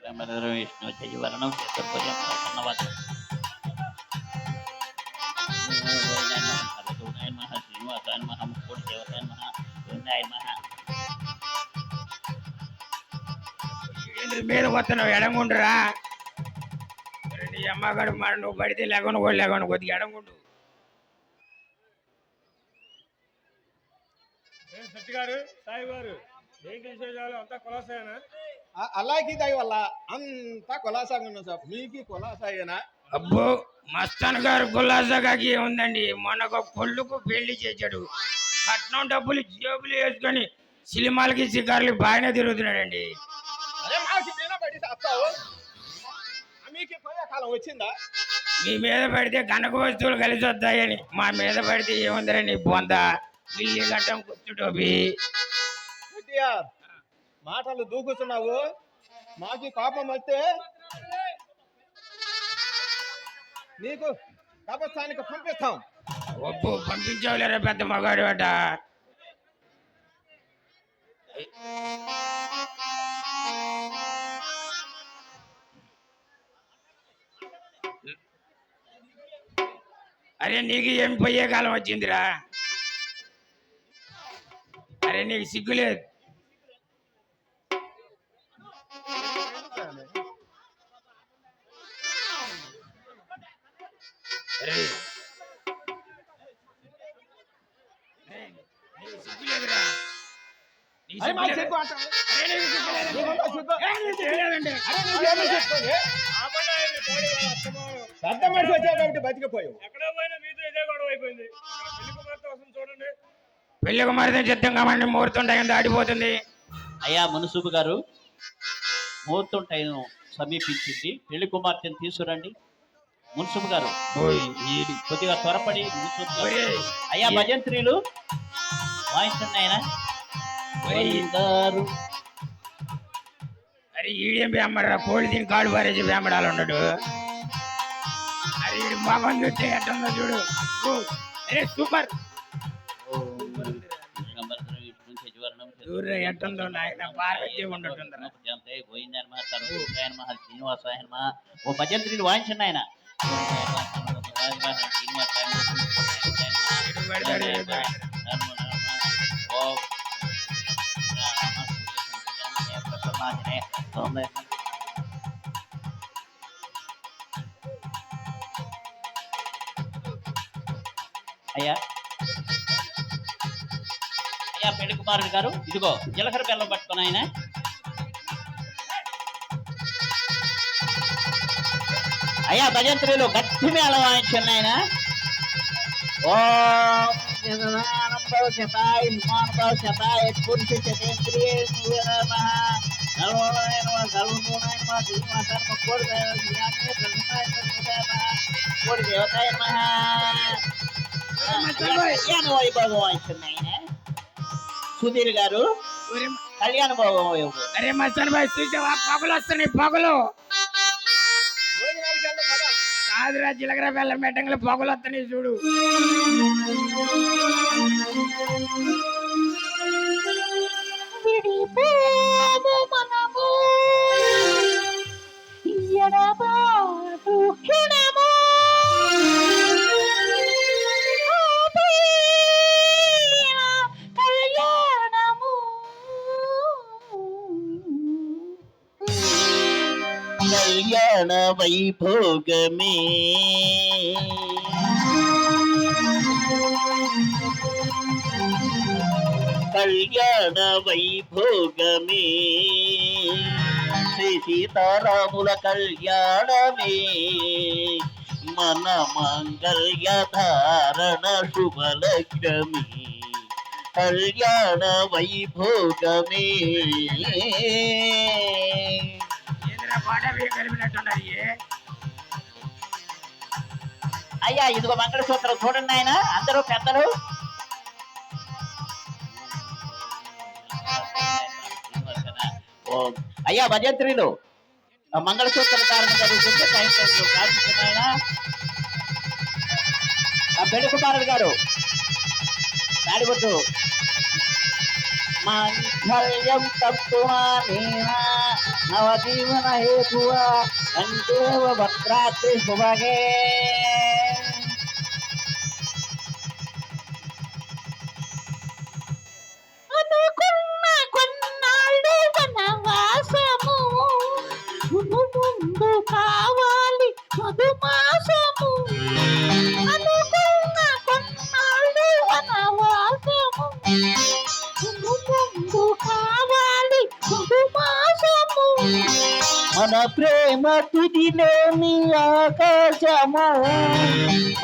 బ్రహ్మరం విష్ణు చైవరణం శ్రీనివాసాయ నమః ముక్కోటి దేవతాయ గోవిందాయ మీద ఎడంగుండురా నీ అమ్మగాడు మరి నువ్వు పడితే లేకుండా కూడా లేకుండా కొద్దిగా ఎడంగుండు గారు సాయి గారు ఏంటి విశేషాలు? అంతా కులాసాయనా అలాగే దయ వల్ల అంతా కొలాసాగా ఉన్నాం సార్. మీకు కొలాసాగేనా అబ్బో మస్తాన్ గారు గుల్లాసగాకి ఉందండి మొన్నొక పొల్లుకు పెళ్ళి చేశాడు. కట్నం డబ్బులు జేబులు వేసుకొని సినిమాలకి షికార్లు బాగానే తిరుగుతున్నాడండి. పడి చేస్తావు మీకు పోయే కాలం వచ్చిందా? మీ మీద పడితే గనక వస్తువులు కలిసి వస్తాయని మా మీద పడితే ఏముందిరండి బొంద? ఇల్లు గట్టం కూర్చుటోపి ఎన్టీఆర్ మాటలు దూకుతున్నావు. మాకి కోపం వస్తే నీకు కబస్థానికి పంపిస్తాం. ఒప్పు పంపించావులేరా పెద్ద మగాడు అట. అరే నీకు ఏం పోయే కాలం వచ్చిందిరా? అరే నీకు సిగ్గులేదు. అయిపోయింది. పెళ్ళి కుమార్తె వస్తుంది చూడండి. పెళ్ళి కుమార్తె చిత్తం కాబట్టి ముహూర్తం టైం దాటిపోతుంది. అయ్యా మునుసుబు గారు ముహూర్తం టైం సమీపించింది. పెళ్ళి కుమార్తెను తీసుకురండి. మున్సుబు గారు. కొద్దిగా త్వరపడి అయ్యా భజంత్రీలు వాయించండి ఆయన అరే ఈడేం బేమరా కోడి దీని కాడు పారేసి బేమడాలు ఉన్నాడు. అరే మొహం చూస్తే ఎట్టుందో చూడు. అరే సూపర్. ఎట్టుందో నాయన పార్వతి ఉండటుందిరా గోవిందాయ నమః ఓ వాయించండి ఆయన ఈడు అయ్యా. అయ్యా పెళ్ళి కుమారుడు గారు ఇదిగో జీలకర్ర బెల్లం పట్టుకొని ఆయన. అయ్యా భజంత్రులు గట్టి మేళ వాయించండి ఆయన. ఓం జగదానం భవిష్యతాయ హిమాన్ భవిష్యతాయ పురుష చతేంద్రియ నమః. సర్వోదయ నమః. సర్వోదయ నమః. శ్రీనివాసాయ నమః. కోడి దేవ శ్రీరామే ప్రసన్నాయ నమః. కోడి దేవతాయ నమః. కళ్యాణ వైభవం వాయించండి ఆయన సుధీర్ గారు కళ్యాణ వైభవం అరే మస్తాన్ భాయ్ చూసావా? పగలు వస్తున్నాయి పగలు. కాదురా జీలకర్ర బెల్లం పెట్టంగా పొగలు వస్తున్నాయి చూడు. కళ్యాణ వైభోగమే కళ్యాణ వైభోగమే శ్రీ సీతారాముల కళ్యాణమే మన మంగళ్య ధారణ శుభలగ్నమే కళ్యాణ వైభోగమే అయ్యా ఇదిగో మంగళసూత్రం చూడండి ఆయన అందరూ పెద్దలు. ఓ, అయ్యా భజంత్రిలు మంగళసూత్ర ధారణ జరుగుతుంది కైంకర్యం ఆయన ఆ గారు తాడిబొట్టు మాంగళ్యం తత్తుమానేన నవజీవన नवजीवन हेतुवा अन्तेव भद्रात्रिभुवगे।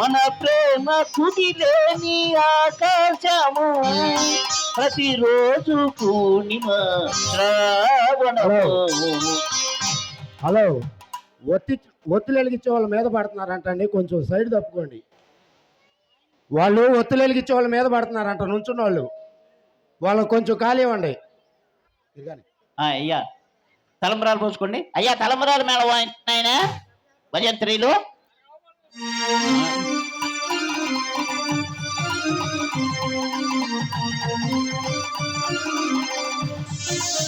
మన ప్రేమ తుదిలేని ఆకాశము. ప్రతిరోజు పూర్ణిమ శ్రావణము హలో. ఒత్తి ఒత్తులు వెలిగించే వాళ్ళ మీద పడుతున్నారంటండి. కొంచెం సైడ్ తప్పుకోండి. వాళ్ళు ఒత్తులు వెలిగించే వాళ్ళ మీద పడుతున్నారంట నుంచున్న వాళ్ళు వాళ్ళకి కొంచెం ఖాళీ ఇవ్వండి. అయ్యా. తలంబరాలు పోసుకోండి. అయ్యా తలంబరాలు మేళ ఆయన భజంత్రీలు?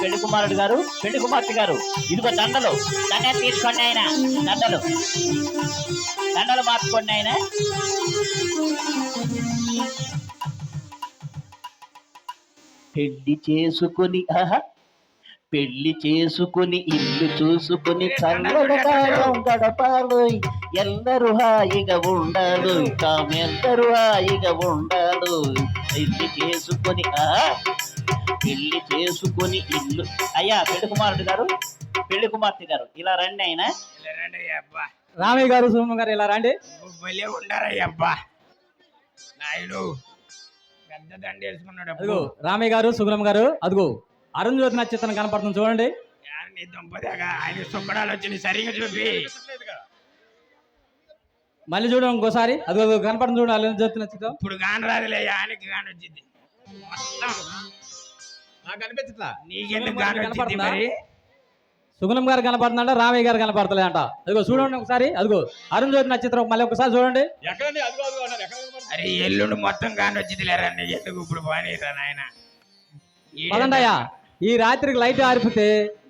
పెళ్ళి కుమారుడు గారు పెళ్ళి కుమార్తె గారు. ఇదిగో దండలు. దండ తీసుకోండి ఆయన. దండలు. దండలు మార్చుకోండి ఆయన. పెళ్ళి చేసుకొని ఆహా. పెళ్ళి చేసుకుని ఇల్లు చూసుకుని చల్లగా కాలం గడపాలు ఎల్లరూ హాయిగా ఉండాలి తామెల్లరూ హాయిగా ఉండాలి పెళ్ళి చేసుకొని ఆ పెళ్ళి చేసుకొని ఇల్లు. అయ్యా పెళ్ళి కుమారుడు గారు? పెళ్ళి కుమార్తె గారు. ఇలా రండి ఆయన. రామయ్య గారు సుమ గారు ఇలా రండి. భలే నాయుడు పెద్ద దండ వేసుకున్నాడు అదిగో అబ్బో. రామయ్య గారు సుగుణం గారు అదిగో. అరుణ్ జ్యోతి నక్షత్రం కనపడుతుంది చూడండి. యార్ నీ దుంపదేగా ఆయన సుక్కడాలు వచ్చి సరిగా చూపి. మళ్ళీ చూడండి ఇంకోసారి. అదిగో అదిగో కనపడుతుంది చూడండి అరుణ్ జ్యోతి నక్షత్రం ఇప్పుడు కాని రాదులే ఆయనకి కాని వచ్చింది మొత్తం. నాకు అనిపించట్లా? నీకెందుకు కాని వచ్చింది మరి? సుగుణం గారు కనపడుతుందంట రామయ్య గారు కనపడతలే అంట అదిగో చూడండి ఒకసారి. అదిగో. అరుణ్ జ్యోతి నక్షత్రం మళ్ళీ ఒకసారి చూడండి? అరే ఎల్లుండి మొత్తం కాని వచ్చింది లేరా నీ ఎందుకు ఇప్పుడు బాగా నాయన? పదండయ్యా ఈ రాత్రికి లైట్ ఆరిపితే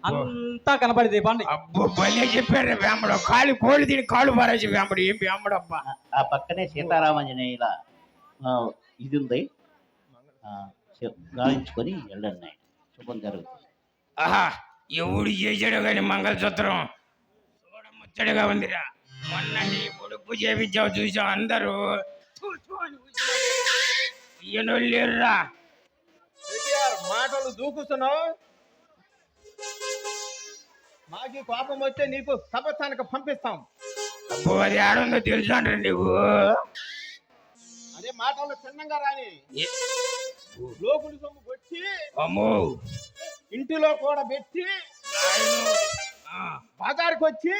అంతా కనపడింది పండి అబ్బో భలే చెప్పారు వేమడు. కాలు కోళ్ళు తిని కాళ్ళు పారేసి వేమడు. ఏం వేమడు అబ్బా? ఆ పక్కనే సీతారామాంజనేయుల ఆ, ఇది ఉంది. గావించుకొని వెళ్ళండి శుభం జరుగుతుంది. ఆహా! ఎవడు చేసాడు కానీ మంగళసూత్రం? చూడముచ్చటగా ఉందిరా. మొన్న నీ కొడుకు చేపించావు చూసాం అందరూ. లేరురా కేటీఆర్ మాటలు దూకుతున్నావు మాకి కోపం వస్తే నీకు కబస్థానికి పంపిస్తాం. అబ్బో అది ఆడుందో తెలుసు అంటారు నీవు? అదే మాటలు చిన్నంగా రాని. ఏ- లోకుడి సొమ్ము కొట్టి అమ్మో. ఇంటిలో కూడా పెట్టి బజార్కి వచ్చి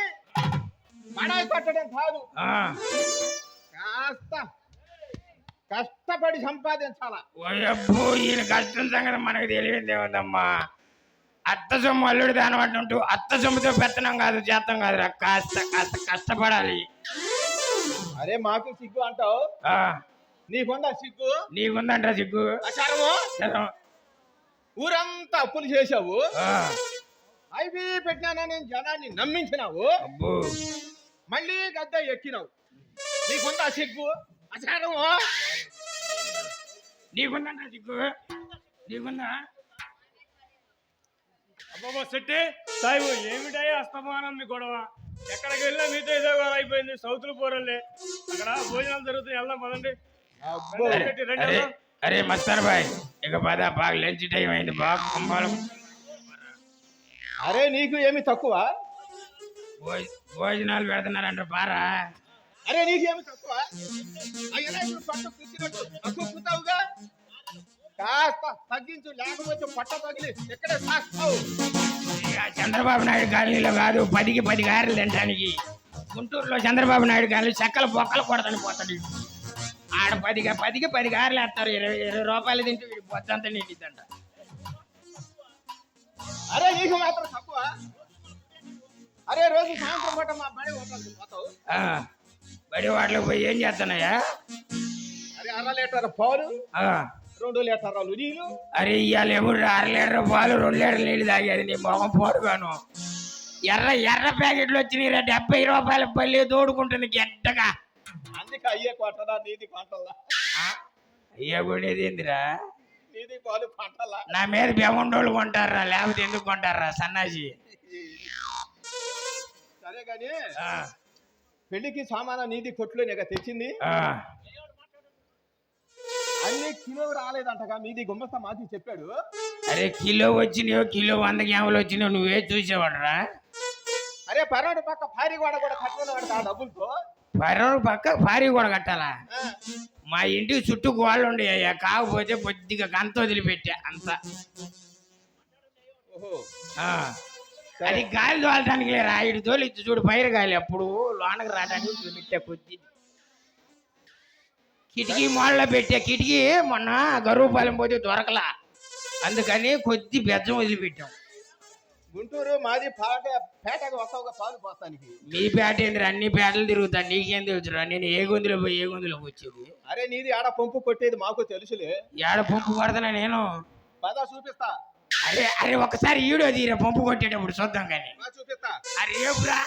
మడాయి కట్టడం కాదు. కాస్త కష్టపడి సంపాదించాలా. ఈయన కష్టం సంగతి మనకు తెలియంది ఏముందమ్మా అత్త సొమ్ము అల్లుడు దాని ఉంటూ అత్త సొమ్ముతో పెత్తనం కాదు చేతం కాదురా. కాస్త కాస్త కష్టపడాలి. అరే మాకు సిగ్గు అంటావు? నీకుందా సిగ్గు? నీకుందంట సిగ్గు. ఊరంతా అప్పులు చేసావు అవి పెట్టినానని జనాన్ని నమ్మించినావు? అబ్బో. మళ్ళీ గద్ద ఎక్కినావు. నీకుందా సిగ్గు? అచారము నీకుందంట సిగ్గు. నీకుందా? అబ్బాబా శెట్టి సాయిబు ఏమిటయ్యా అస్తమానం మీ గొడవ? ఎక్కడికి వెళ్ళినా మీతో ఇదే గొడవ అయిపోయింది. సౌతులు పోరల్లే. అక్కడ భోజనాలు జరుగుతాయి వెళ్దాం పదండి. అరే మస్తార్ బాయ్ ఇక పద బాగా లంచ్ టైం అయింది బాగా కుంభాలు అరే నీకు ఏమి తక్కువ? భోజ- భోజనాలు పెడుతున్నారంట పారా అరే నీకేమి తక్కువ? తక్కువ కుతావుగా కాస్త తగ్గించు లేకపోతే పట్ట తగిలి ఎక్కడే సాస్తావు ఇక చంద్రబాబు నాయుడు కాలనీలో కాదు పదికి పది గారెలు తినడానికి. గుంటూరులో చంద్రబాబు నాయుడు గారు చెక్కల బొక్కలు కొడతాను పోతాడు. వీడు. ఆడ పదిగా పదికి పది గారెలు వేస్తారు ఇరవై ఇరవై రూపాయలు తింటే వీడి పొద్దంతా నిండిద్దంట. అరే నీకు మాత్రం తక్కువ. అరే రోజు సాయంత్రం పూట మా బడి పోతావు. బడి వాటిలోకి పోయి ఏం చేస్తున్నాయా? అరే అర లీటర్ పాలు రెండు లీటర్లు నీళ్ళు అరే ఇవాళ ఎప్పుడు అర లీటర్ పాలు రెండు లీటర్ నీళ్ళు తాగేది? నీ మొహం పోడుగాను. ఎర్ర ఎర్ర ప్యాకెట్లు వచ్చినాయి డెబ్బై రూపాయల పల్లి తోడుకుంటుంది గెట్టగా అందుకే అయ్యే కొట్టదా నీది కొంటలా అయ్యా కొనేది ఏందిరా? నీది పాలు కొంటలా నా మీద బెమండోళ్ళు కొంటారా? లేకపోతే ఎందుకు కొంటారా సన్నాసి? సరే ఆ, పెళ్ళికి సామాన నీది కొట్లు నీకు తెచ్చింది. అన్ని కిలో రాలేదంటగా మీది గుమ్మస్తా మాది చెప్పాడు. అరే కిలో వచ్చినాయో కిలో వంద గ్యాములు వచ్చినాయో నువ్వే చూసేవాడరా. అరే పర్వాడు పక్క భారీగోడ కూడా కట్టుకున్నాడు ఆ డబ్బులతో. పర్వాడు పక్క భారీ కూడా కట్టాలా? మా ఇంటికి చుట్టూ గోళ్ళు ఉండే అయ్యా. కాకపోతే కొద్దిగా గంత వదిలిపెట్టా అంత. అది గాలి తోలటానికి లేరా? ఇటు తోలి ఇటు చూడు పైరు గాలి. అప్పుడు లోనకి రావడానికి పెట్టా కొద్ది. కిటికీ మూలలో పెట్టా. కిటికీ మొన్న గరువుపాలెం పోతే దొరకలా. అందుకని కొద్ది బెజ్జం వదిలిపెట్టాం. గుంటూరు మాది పాట పేటకు వస్తావుగా పాలు పోస్తానికి. మీ పేట ఏందిరా? అన్ని పేటలు తిరుగుతా నీకేం తెలుసురా? నేను ఏ గొంతులో పోయి ఏ గొంతులోకి వచ్చేది అరే నీది ఆడ పంపు కొట్టేది మాకు తెలుసులే. ఏడ పంపు కొడతానా నేను? పద చూపిస్తా. అరే అరే ఒకసారి ఈడో తీరా పంపు కొట్టేటప్పుడు చూద్దాం కానీ. చూపిస్తా. అరే ఏపురా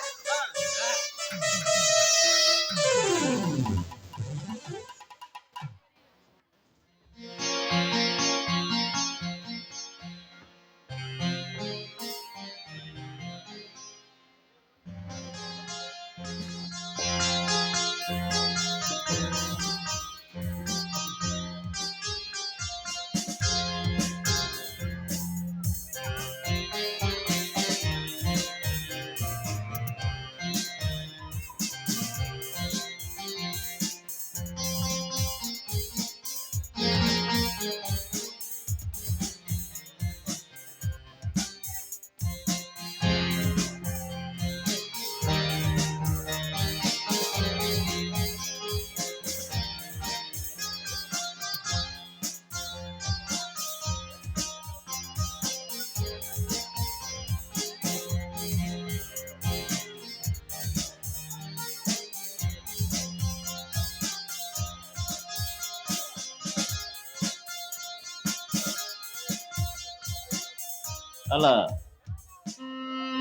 అలా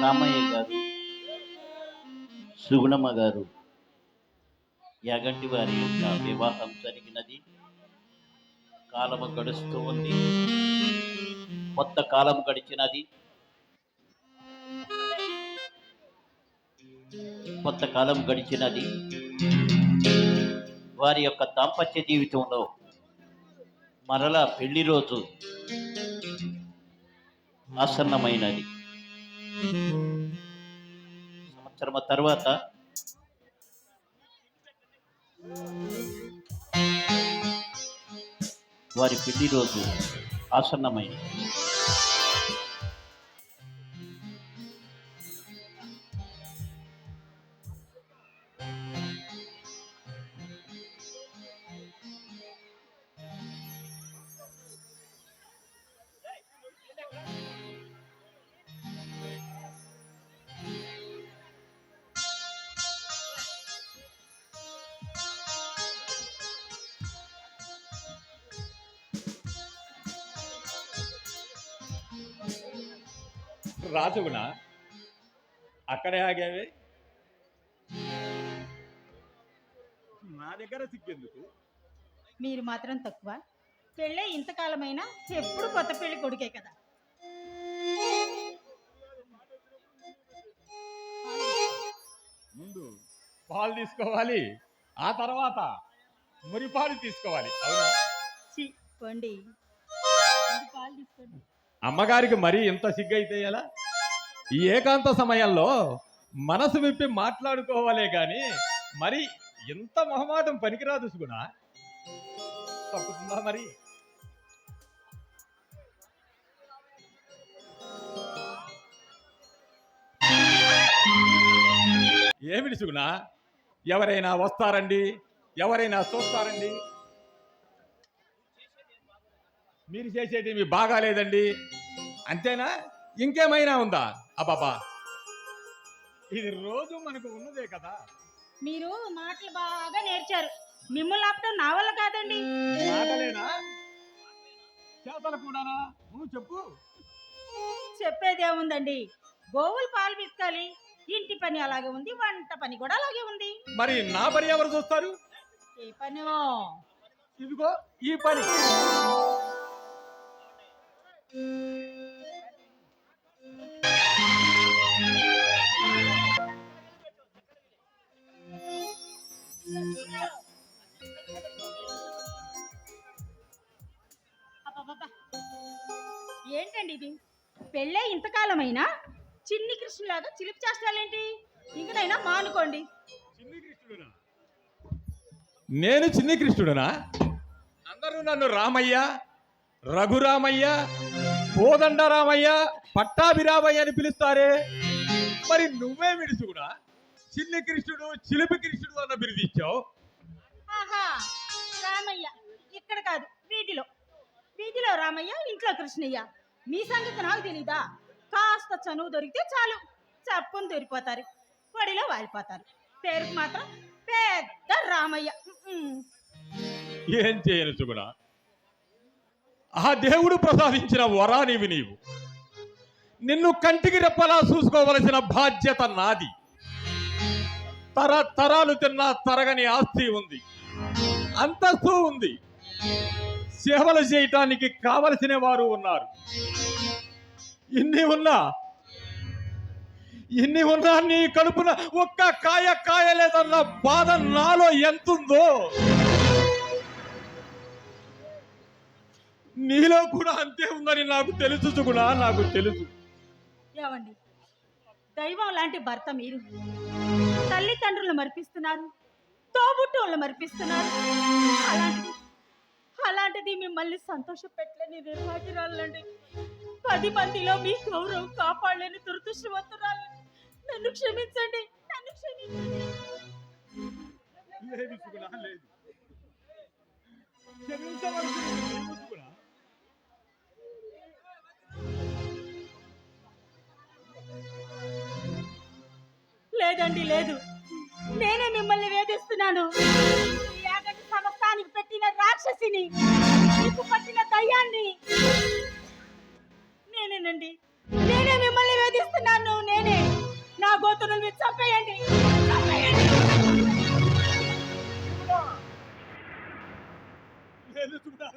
రామయ్య గారు సుగుణమ్మ గారు యాగంటి వారి యొక్క వివాహం జరిగినది. కాలము గడుస్తూ ఉంది. కొత్త కాలం గడిచినది. కొత్త కాలం గడిచినది. వారి యొక్క దాంపత్య జీవితంలో మరలా పెళ్ళి రోజు ఆసన్నమైనది. సంవత్సరం తర్వాత వారి పెళ్ళి రోజు ఆసన్నమైనది. రాజుగుణ. అక్కడే ఆగావే? నా దగ్గర సిగ్గెందుకు? మీరు మాత్రం తక్కువ. పెళ్ళే ఇంతకాలమైనా ఎప్పుడు కొత్త పెళ్ళి కొడుకే కదా. ముందు పాలు తీసుకోవాలి. ఆ తర్వాత మురి పాలు తీసుకోవాలి. అవునా? చి పండి. పాలు తీసుకోండి. అమ్మగారికి మరీ ఇంత సిగ్గైతే ఎలా? ఈ ఏకాంత సమయంలో మనసు విప్పి మాట్లాడుకోవాలే గాని మరి ఎంత మొహమాటం పనికిరాదు సుగుణ. తప్పుతుందా మరి? ఏమిటి సుగుణ? ఎవరైనా వస్తారండి? ఎవరైనా చూస్తారండి? మీరు చేసేది మీ బాగాలేదండి. అంతేనా? ఇంకేమైనా ఉందా? అబ్బాబా ఇది రోజు మనకు ఉన్నదే కదా. మీరు మాటలు బాగా నేర్చారు. మిమ్మల్ని ఆపటం నా వల్ల కాదండి. మాటలేనా? చేతలు కూడానా? నువ్వు చెప్పు. చెప్పేది ఏముందండి? గోవులు పాలు పితకాలి ఇంటి పని అలాగే ఉంది వంట పని కూడా అలాగే ఉంది. మరి నా పని ఎవరు చూస్తారు? ఏ పనో ఇదిగో ఈ పని. ఏంటండి ఇది? పెళ్ళే ఇంతకాలమైనా? చిన్ని కృష్ణులాగా చిలిపి చేస్తాలేంటి? ఇంకనైనా మానుకోండి. నేను చిన్ని కృష్ణుడునా? అందరూ నన్ను రామయ్య రఘురామయ్య కోదండరామయ్య పట్టాభిరామయ్య అని పిలుస్తారే. మరి నువ్వే విడుసుకుడా చిన్ని కృష్ణుడు చిలిపి కృష్ణుడు అన్న బిరుదిచ్చావు ఆహా రామయ్య. ఇక్కడ కాదు వీధిలో. వీధిలో రామయ్య ఇంట్లో కృష్ణయ్య. మీ సంగతి నాకు తెలీదా? కాస్త చనువు దొరికితే చాలు. చప్పుని దొరికిపోతారు పొడిలో వారిపోతారు పేరుకు మాత్రం పెద్ద రామయ్య. ఏం చేయను సుగుణ? ఆ దేవుడు ప్రసాదించిన వరానివి నీవు. నిన్ను కంటికి రెప్పలా చూసుకోవలసిన బాధ్యత నాది. తర తరాలు తిన్నా తరగని ఆస్తి ఉంది. అంతస్తు ఉంది. సేవలు చేయటానికి కావలసిన వారు ఉన్నారు. ఇన్ని ఉన్నా ఇన్ని ఉన్నా నీ కడుపున ఒక్క కాయ కాయలేదన్న బాధ నాలో ఎంతుందో? నీలో కూడా అంతే ఉందని నాకు తెలుసు కూడా నాకు తెలుసు. దైవం లాంటి భర్త మీరు. తల్లిదండ్రులు మర్పిస్తున్నారు. తోబుట్టువులు మర్పిస్తున్నారు. అలాంటిది అలాంటిది మిమ్మల్ని సంతోష పెట్టలేని నిర్వాహిరాలండి పది మందిలో మీ గౌరవం కాపాడలేని దురదృష్టవంతురాలు. నన్ను క్షమించండి నన్ను క్షమించండి. లేదు లేదు. క్షమించవలసింది లేదండి లేదు. నేనే మిమ్మల్ని వేధిస్తున్నాను. యాగంటి సమస్తానికి పెట్టిన రాక్షసిని మీకు పట్టిన దయ్యాన్ని నేనేనండి. నేనే మిమ్మల్ని వేధిస్తున్నాను నేనే. నా గోతును మీరు చంపేయండి. చంపేయండి.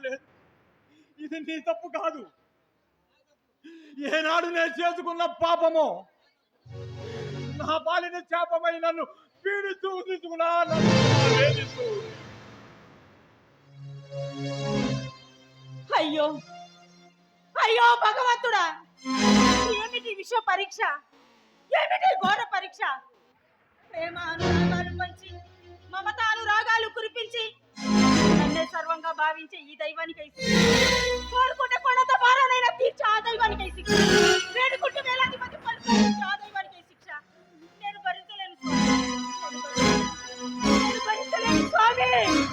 లేదు ఇది నీ తప్పు కాదు. ఏనాడు నేను చేసుకున్న పాపమో నా బాలిన శాపమై నన్ను పీడిస్తూ ఉంది వేధిస్తూ అయ్యో! అయ్యో భగవంతుడా! ఏమిటి విష పరీక్ష? ఏమిటి ఘోర పరీక్ష? ప్రేమ అనురాగాలు పంచి మమత అనురాగాలు కురిపించి నన్నే సర్వంగా భావించే ఈ దైవానికి కోరుకుంటే కొండంత భారానైనా తీర్చి ఆ దైవానికి వేడుకుంటే వేలాది మంది ఆ దైవానికి যাবে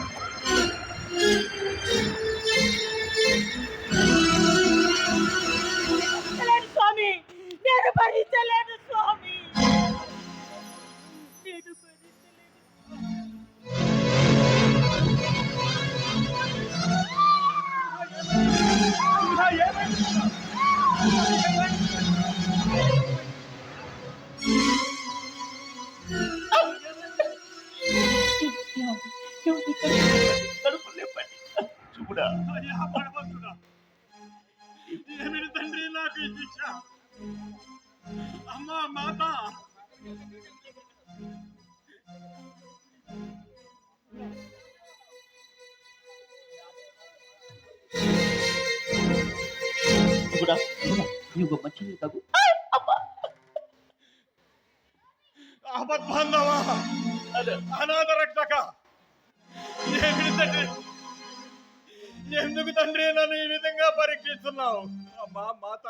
చూడా చూడా నీకు మంచి తగు. ఆపద్బాంధవా అనాథ రక్షక ఏమిటి తండ్రి? ఎందుకు తండ్రి నన్ను ఈ విధంగా పరీక్షిస్తున్నావు? అమ్మా మాత!